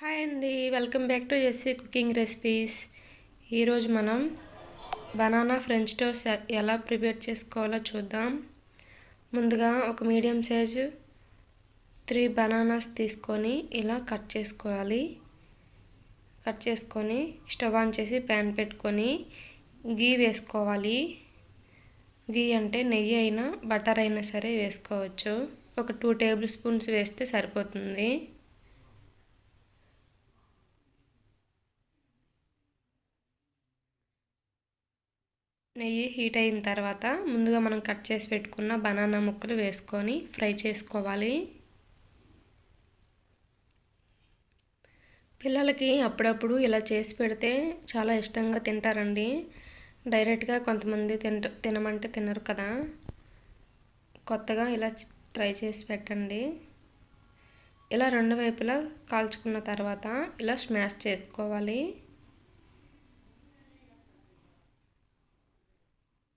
Hi అండి welcome back to SV cooking recipes. ఈరోజు మనం బనానా ఫ్రెంచ్ టోస్ట్ ఎలా ప్రిపేర్ చేసుకోవాలో చూద్దాం. ముందుగా ఒక మీడియం సైజు త్రీ బనానాస్ తీసుకొని ఇలా కట్ చేసుకోవాలి. కట్ చేసుకొని స్టవ్ ఆన్ చేసి ప్యాన్ పెట్టుకొని గీ వేసుకోవాలి. గీ అంటే నెయ్యి అయినా బటర్ అయినా సరే వేసుకోవచ్చు. ఒక టూ టేబుల్ స్పూన్స్ వేస్తే సరిపోతుంది. నెయ్యి హీట్ అయిన తర్వాత ముందుగా మనం కట్ చేసి పెట్టుకున్న బనానా ముక్కలు వేసుకొని ఫ్రై చేసుకోవాలి. పిల్లలకి అప్పుడప్పుడు ఇలా చేసి పెడితే చాలా ఇష్టంగా తింటారండి. డైరెక్ట్గా కొంతమంది తింట తినమంటే తినరు కదా. కొత్తగా ఇలా ట్రై చేసి పెట్టండి. ఇలా రెండు వైపులా కాల్చుకున్న తర్వాత ఇలా స్మాష్ చేసుకోవాలి.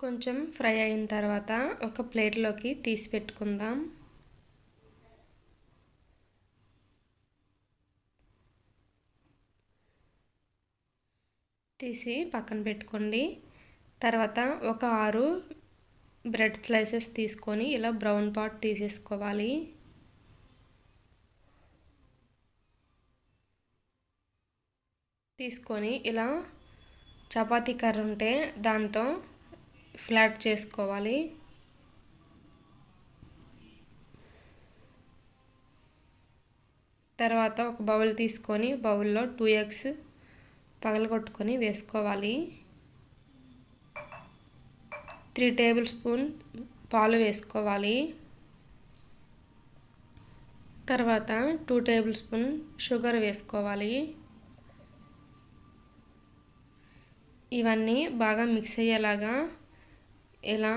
కొంచెం ఫ్రై అయిన తర్వాత ఒక ప్లేట్లోకి తీసి పెట్టుకుందాం. తీసి పక్కన పెట్టుకోండి. తర్వాత ఒక ఆరు బ్రెడ్ స్లైసెస్ తీసుకొని ఇలా బ్రౌన్ పాట్ తీసేసుకోవాలి. తీసుకొని ఇలా చపాతీ కర్ర ఉంటే దాంతో ఫ్లాట్ చేసుకోవాలి. తర్వాత ఒక బౌల్ తీసుకొని బౌల్లో టూ ఎగ్స్ పగలగొట్టుకొని వేసుకోవాలి. త్రీ టేబుల్ స్పూన్ పాలు వేసుకోవాలి. తర్వాత టూ టేబుల్ స్పూన్ షుగర్ వేసుకోవాలి. ఇవన్నీ బాగా మిక్స్ అయ్యేలాగా ఇలా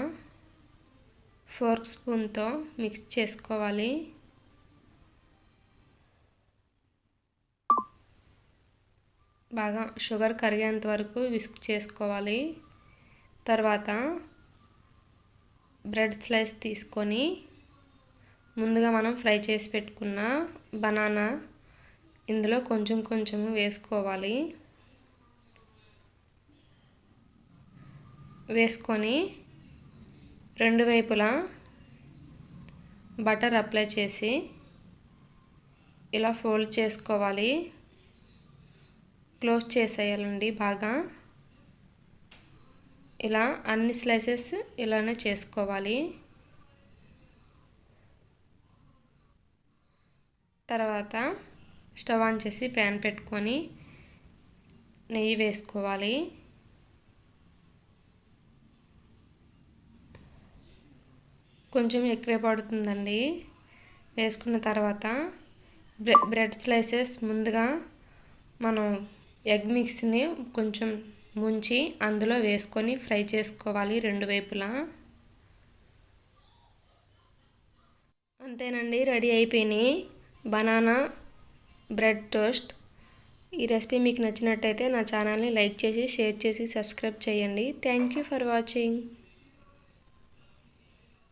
ఫోర్క్ స్పూన్తో మిక్స్ చేసుకోవాలి? బాగా షుగర్ కరిగేంత వరకు విస్క్ చేసుకోవాలి. తర్వాత బ్రెడ్ స్లైస్ తీసుకొని ముందుగా మనం ఫ్రై చేసి పెట్టుకున్న బనానా ఇందులో కొంచెం కొంచెం వేసుకోవాలి. వేసుకొని రెండు వైపులా బటర్ అప్లై చేసి ఇలా ఫోల్డ్ చేసుకోవాలి. క్లోజ్ చేసేయాలండి బాగా. ఇలా అన్ని స్లైసెస్ ఇలానే చేసుకోవాలి. తర్వాత స్టవ్ ఆన్ చేసి ప్యాన్ పెట్టుకొని నెయ్యి వేసుకోవాలి. కొంచెం ఎక్కువే పడుతుందండి. వేసుకున్న తర్వాత బ్రెడ్ స్లైసెస్ ముందుగా మనం ఎగ్ మిక్స్ని కొంచెం ముంచి అందులో వేసుకొని ఫ్రై చేసుకోవాలి రెండు వైపులా. అంతేనండి రెడీ అయిపోయినాయి. Banana bread toast. ఈ రెసిపీ మీకు నచ్చినట్టయితే నా ఛానల్ని లైక్ చేసి షేర్ చేసి సబ్స్క్రైబ్ చేయండి. Thank you for watching.